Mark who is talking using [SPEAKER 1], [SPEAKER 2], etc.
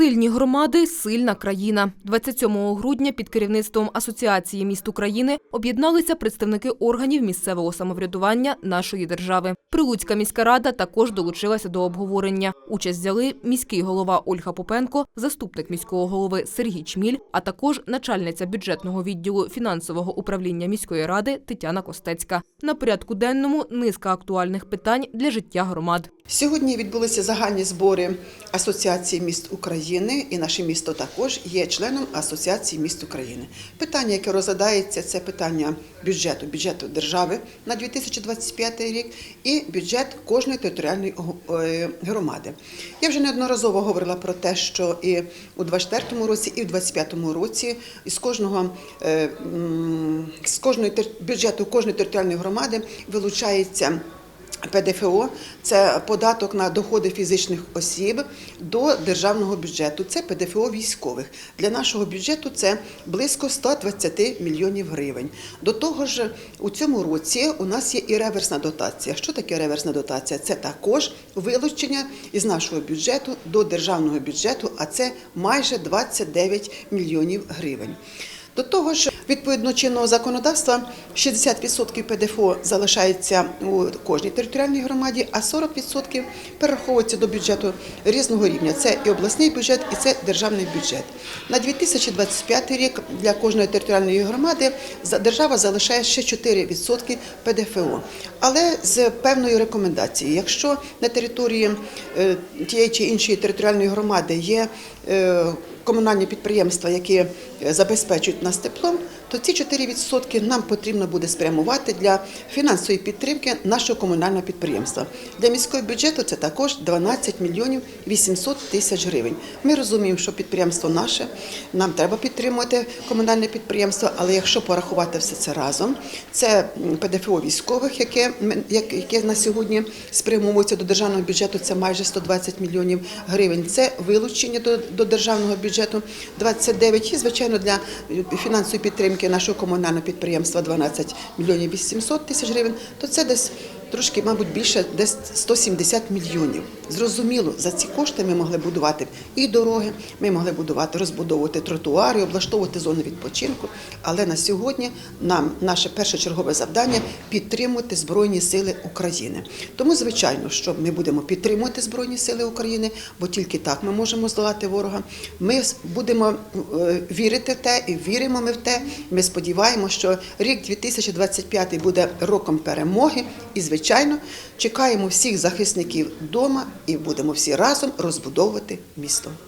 [SPEAKER 1] Сильні громади, сильна країна. 27 грудня під керівництвом Асоціації міст України об'єдналися представники органів місцевого самоврядування нашої держави. Прилуцька міська рада також долучилася до обговорення. Участь взяли міський голова Ольга Попенко, заступник міського голови Сергій Чміль, а також начальниця бюджетного відділу фінансового управління міської ради Тетяна Костецька. На порядку денному низка актуальних питань для життя громад.
[SPEAKER 2] Сьогодні відбулися загальні збори Асоціації міст України, і наше місто також є членом Асоціації міст України. Питання, яке розглядається, це питання бюджету, бюджету держави на 2025 рік і бюджет кожної територіальної е, громади. Я вже неодноразово говорила про те, що і у 2024 році, і в 2025 році з кожного е, з кожної бюджету кожної територіальної громади вилучається. ПДФО це податок на доходи фізичних осіб до державного бюджету. Це ПДФО військових. Для нашого бюджету це близько 120 мільйонів гривень. До того ж, у цьому році у нас є і реверсна дотація. Що таке реверсна дотація? Це також вилучення із нашого бюджету до державного бюджету, а це майже 29 мільйонів гривень. До того ж, відповідно чинного законодавства 60% ПДФО залишається у кожній територіальній громаді, а 40% перераховується до бюджету різного рівня. Це і обласний бюджет, і це державний бюджет. На 2025 рік для кожної територіальної громади держава залишає ще 4% ПДФО. Але з певною рекомендацією, якщо на території е, тієї чи іншої територіальної громади є е, комунальні підприємства, які е, забезпечують нас теплом, то ці 4% нам потрібно буде спрямувати для фінансової підтримки нашого комунального підприємства. Для міського бюджету це також 12 мільйонів 800 тисяч гривень. Ми розуміємо, що підприємство наше, нам треба підтримувати комунальне підприємство, але якщо порахувати все це разом, це ПДФО військових, яке, яке на сьогодні спрямовується до державного бюджету, це майже 120 мільйонів гривень. Це вилучення до, до державного бюджету 29 і, звичайно, для фінансової підтримки нашого комунального підприємства 12 мільйонів 800 тисяч гривень, то це десь трошки, мабуть, більше десь 170 мільйонів. Зрозуміло, за ці кошти ми могли будувати і дороги, ми могли будувати, розбудовувати тротуари, облаштовувати зони відпочинку. Але на сьогодні нам наше першочергове завдання підтримувати Збройні Сили України. Тому, звичайно, що ми будемо підтримувати Збройні Сили України, бо тільки так ми можемо здолати ворога. Ми будемо е, вірити в те і віримо ми в те. Ми сподіваємося, що рік 2025 буде роком перемоги. І, звичайно, чекаємо всіх захисників вдома і будемо всі разом розбудовувати місто.